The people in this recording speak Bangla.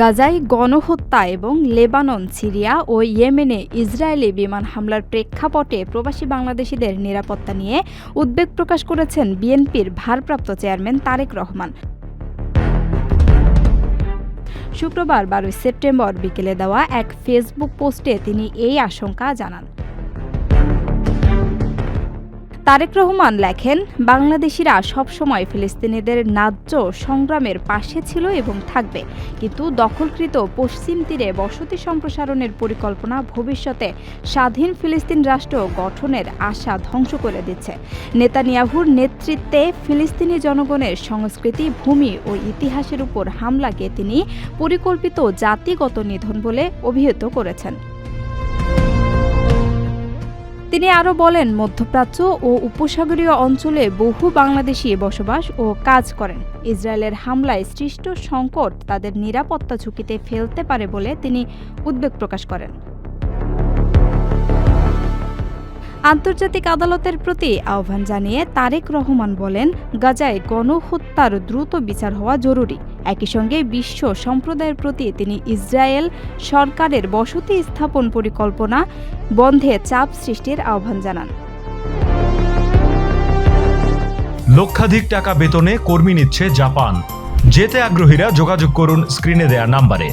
গাজায় গণহত্যা এবং লেবানন, সিরিয়া ও ইয়েমেনে ইসরায়েলি বিমান হামলার প্রেক্ষাপটে প্রবাসী বাংলাদেশিদের নিরাপত্তা নিয়ে উদ্বেগ প্রকাশ করেছেন বিএনপির ভারপ্রাপ্ত চেয়ারম্যান তারেক রহমান। শুক্রবার বারোই সেপ্টেম্বর বিকেলে দেওয়া এক ফেসবুক পোস্টে তিনি এই আশঙ্কা জানান। তারেক রহমান লেখেন, বাংলাদেশিরা সবসময় ফিলিস্তিনিদের ন্যায্য সংগ্রামের পাশে ছিল এবং থাকবে। কিন্তু দখলকৃত পশ্চিম তীরে বসতি সম্প্রসারণের পরিকল্পনা ভবিষ্যতে স্বাধীন ফিলিস্তিন রাষ্ট্র গঠনের আশা ধ্বংস করে দিচ্ছে। নেতানিয়াহুর নেতৃত্বে ফিলিস্তিনি জনগণের সংস্কৃতি, ভূমি ও ইতিহাসের উপর হামলাকে তিনি পরিকল্পিত জাতিগত নিধন বলে অভিহিত করেছেন। তিনি আরও বলেন, মধ্যপ্রাচ্য ও উপসাগরীয় অঞ্চলে বহু বাংলাদেশি বসবাস ও কাজ করেন। ইসরায়েলের হামলায় সৃষ্ট সংকট তাদের নিরাপত্তা ঝুঁকিতে ফেলতে পারে বলে তিনি উদ্বেগ প্রকাশ করেন। আন্তর্জাতিক আদালতের প্রতি আহ্বান জানিয়ে তারেক রহমান বলেন, গাজায় গণহত্যার দ্রুত বিচার হওয়া জরুরি। একই সঙ্গে বিশ্ব সম্প্রদায়ের প্রতি তিনি ইসরায়েল সরকারের বসতি স্থাপন পরিকল্পনা বন্ধে চাপ সৃষ্টির আহ্বান জানান। লক্ষাধিক টাকা বেতনে কর্মী নিচ্ছে জাপান। যেতে আগ্রহীরা যোগাযোগ করুন স্ক্রিনে দেয়া নাম্বারে।